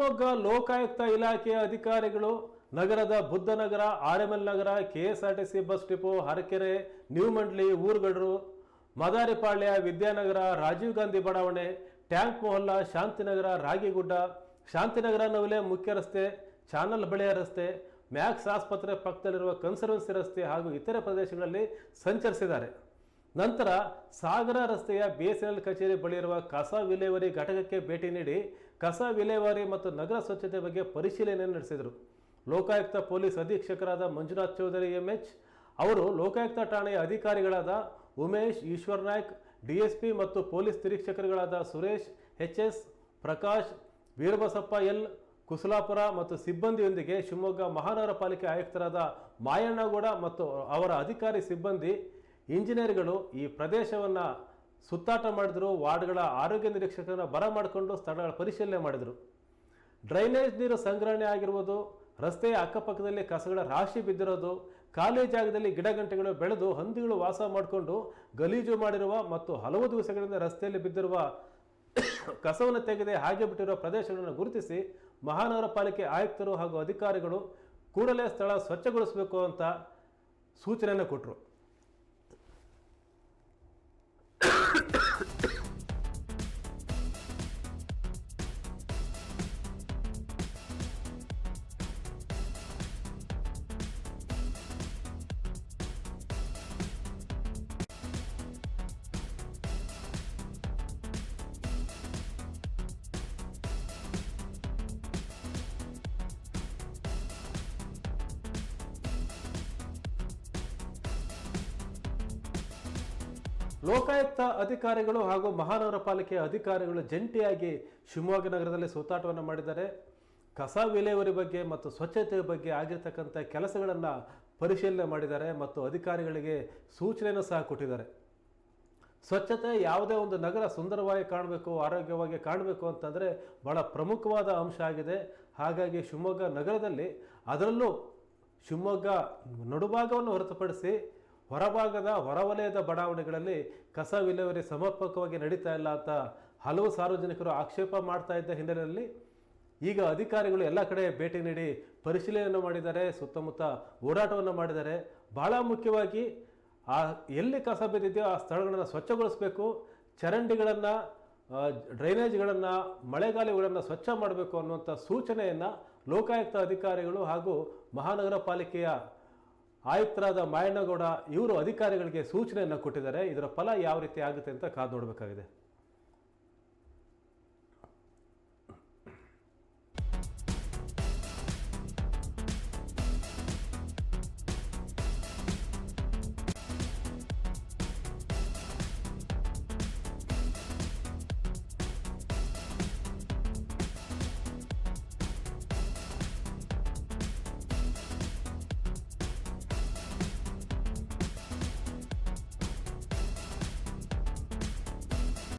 ಶಿವಮೊಗ್ಗ ಲೋಕಾಯುಕ್ತ ಇಲಾಖೆಯ ಅಧಿಕಾರಿಗಳು ನಗರದ Buddhanagar, R Nagar, K S R T C bus depot, Harakere, new Mandli, Urgadur, Madaripalya, Vidyanagar, Rajiv Gandhi ಬಡಾವಣೆ, tank Mohalla, Shantinagar, Ragigudda, Shantinagar Navale ಮುಖ್ಯ ರಸ್ತೆ, channel ಬಳಿಯ ರಸ್ತೆ, ಮ್ಯಾಕ್ಸ್ ಆಸ್ಪತ್ರೆ ಪಕ್ಕದಲ್ಲಿರುವ ಕನ್ಸರ್ವೆನ್ಸಿ ರಸ್ತೆ ಹಾಗೂ ಇತರೆ ಪ್ರದೇಶಗಳಲ್ಲಿ ಸಂಚರಿಸಿದ್ದಾರೆ. ನಂತರ ಸಾಗರ ರಸ್ತೆಯ ಬಿ ಎಸ್ ಎನ್ ಎಲ್ ಕಚೇರಿ ಬಳಿಯಿರುವ ಕಸ ವಿಲೇವಾರಿ ಘಟಕಕ್ಕೆ ಭೇಟಿ ನೀಡಿ ಕಸ ವಿಲೇವಾರಿ ಮತ್ತು ನಗರ ಸ್ವಚ್ಛತೆ ಬಗ್ಗೆ ಪರಿಶೀಲನೆ ನಡೆಸಿದರು. ಲೋಕಾಯುಕ್ತ ಪೊಲೀಸ್ ಅಧೀಕ್ಷಕರಾದ ಮಂಜುನಾಥ್ ಚೌಧರಿ ಎಂಎಚ್, ಅವರು ಲೋಕಾಯುಕ್ತ ಠಾಣೆಯ ಅಧಿಕಾರಿಗಳಾದ ಉಮೇಶ್, ಈಶ್ವರ್ ನಾಯ್ಕ್, ಡಿಎಸ್ಪಿ ಮತ್ತು police ನಿರೀಕ್ಷಕರುಗಳಾದ Suresh H S Prakash, Veerabasappa L, Kusalapura ಮತ್ತು ಸಿಬ್ಬಂದಿಯೊಂದಿಗೆ ಶಿವಮೊಗ್ಗ ಮಹಾನಗರ ಪಾಲಿಕೆ ಆಯುಕ್ತರಾದ ಮಾಯಣ್ಣಗೌಡ ಮತ್ತು ಅವರ ಅಧಿಕಾರಿ ಸಿಬ್ಬಂದಿ ಇಂಜಿನಿಯರ್ಗಳು ಈ ಪ್ರದೇಶವನ್ನು ಸುತ್ತಾಟ ಮಾಡಿದ್ರು, ವಾರ್ಡ್ಗಳ ಆರೋಗ್ಯ ನಿರೀಕ್ಷಕರನ್ನು ಬರ ಮಾಡಿಕೊಂಡು ಸ್ಥಳಗಳ ಪರಿಶೀಲನೆ ಮಾಡಿದರು. ಡ್ರೈನೇಜ್ ನೀರು ಸಂಗ್ರಹಣೆ ಆಗಿರ್ಬೋದು ರಸ್ತೆಯ ಅಕ್ಕಪಕ್ಕದಲ್ಲಿ ಕಸಗಳ ರಾಶಿ ಬಿದ್ದಿರೋದು, ಖಾಲಿ ಜಾಗದಲ್ಲಿ ಗಿಡಗಂಟೆಗಳು ಬೆಳೆದು ಹಂದಿಗಳು ವಾಸ ಮಾಡಿಕೊಂಡು ಗಲೀಜು ಮಾಡಿರುವ ಮತ್ತು ಹಲವು ದಿವಸಗಳಿಂದ ರಸ್ತೆಯಲ್ಲಿ ಬಿದ್ದಿರುವ ಕಸವನ್ನು ತೆಗೆದೇ ಹಾಗೆ ಬಿಟ್ಟಿರುವ ಪ್ರದೇಶಗಳನ್ನು ಗುರುತಿಸಿ ಮಹಾನಗರ ಪಾಲಿಕೆ ಆಯುಕ್ತರು ಹಾಗೂ ಅಧಿಕಾರಿಗಳು ಕೂಡಲೇ ಸ್ಥಳ ಸ್ವಚ್ಛಗೊಳಿಸಬೇಕು ಅಂತ ಸೂಚನೆಯನ್ನು ಕೊಟ್ಟರು ಲೋಕಾಯುಕ್ತ ಅಧಿಕಾರಿಗಳು ಹಾಗೂ ಮಹಾನಗರ ಪಾಲಿಕೆಯ ಅಧಿಕಾರಿಗಳು ಜಂಟಿಯಾಗಿ ಶಿವಮೊಗ್ಗ ನಗರದಲ್ಲಿ ಸುತ್ತಾಟವನ್ನು ಮಾಡಿದ್ದಾರೆ. ಕಸ ವಿಲೇವರಿ ಬಗ್ಗೆ ಮತ್ತು ಸ್ವಚ್ಛತೆ ಬಗ್ಗೆ ಆಗಿರ್ತಕ್ಕಂಥ ಕೆಲಸಗಳನ್ನು ಪರಿಶೀಲನೆ ಮಾಡಿದ್ದಾರೆ ಮತ್ತು ಅಧಿಕಾರಿಗಳಿಗೆ ಸೂಚನೆಯನ್ನು ಸಹ ಕೊಟ್ಟಿದ್ದಾರೆ. ಸ್ವಚ್ಛತೆ ಯಾವುದೇ ಒಂದು ನಗರ ಸುಂದರವಾಗಿ ಕಾಣಬೇಕು, ಆರೋಗ್ಯವಾಗಿ ಕಾಣಬೇಕು ಅಂತಂದರೆ ಬಹಳ ಪ್ರಮುಖವಾದ ಅಂಶ ಆಗಿದೆ. ಹಾಗಾಗಿ ಶಿವಮೊಗ್ಗ ನಗರದಲ್ಲಿ ಅದರಲ್ಲೂ ಶಿವಮೊಗ್ಗ ನಡುಭಾಗವನ್ನು ಹೊರತುಪಡಿಸಿ ಹೊರಭಾಗದ ಹೊರವಲಯದ ಬಡಾವಣೆಗಳಲ್ಲಿ ಕಸ ವಿಲೇವಾರಿ ಸಮರ್ಪಕವಾಗಿ ನಡೀತಾ ಇಲ್ಲ ಅಂತ ಹಲವು ಸಾರ್ವಜನಿಕರು ಆಕ್ಷೇಪ ಮಾಡ್ತಾ ಇದ್ದ ಹಿನ್ನೆಲೆಯಲ್ಲಿ ಈಗ ಅಧಿಕಾರಿಗಳು ಎಲ್ಲ ಕಡೆ ಭೇಟಿ ನೀಡಿ ಪರಿಶೀಲನೆಯನ್ನು ಮಾಡಿದ್ದಾರೆ, ಸುತ್ತಮುತ್ತ ಓಡಾಟವನ್ನು ಮಾಡಿದ್ದಾರೆ. ಬಹಳ ಮುಖ್ಯವಾಗಿ ಆ ಎಲ್ಲಿ ಕಸ ಬಿದ್ದಿದೆಯೋ ಆ ಸ್ಥಳಗಳನ್ನು ಸ್ವಚ್ಛಗೊಳಿಸಬೇಕು, ಚರಂಡಿಗಳನ್ನು ಡ್ರೈನೇಜ್ಗಳನ್ನು, ಮಳೆಗಾಲಿಗಳನ್ನು ಸ್ವಚ್ಛ ಮಾಡಬೇಕು ಅನ್ನುವಂಥ ಸೂಚನೆಯನ್ನು ಲೋಕಾಯುಕ್ತ ಅಧಿಕಾರಿಗಳು ಹಾಗೂ ಮಹಾನಗರ ಪಾಲಿಕೆಯ ಆಯುಕ್ತರಾದ ಮಾಯಣ್ಣಗೌಡ ಇವರು ಅಧಿಕಾರಿಗಳಿಗೆ ಸೂಚನೆಯನ್ನು ಕೊಟ್ಟಿದ್ದಾರೆ. ಇದರ ಫಲ ಯಾವ ರೀತಿ ಆಗುತ್ತೆ ಅಂತ ಕಾದು ನೋಡಬೇಕಾಗಿದೆ.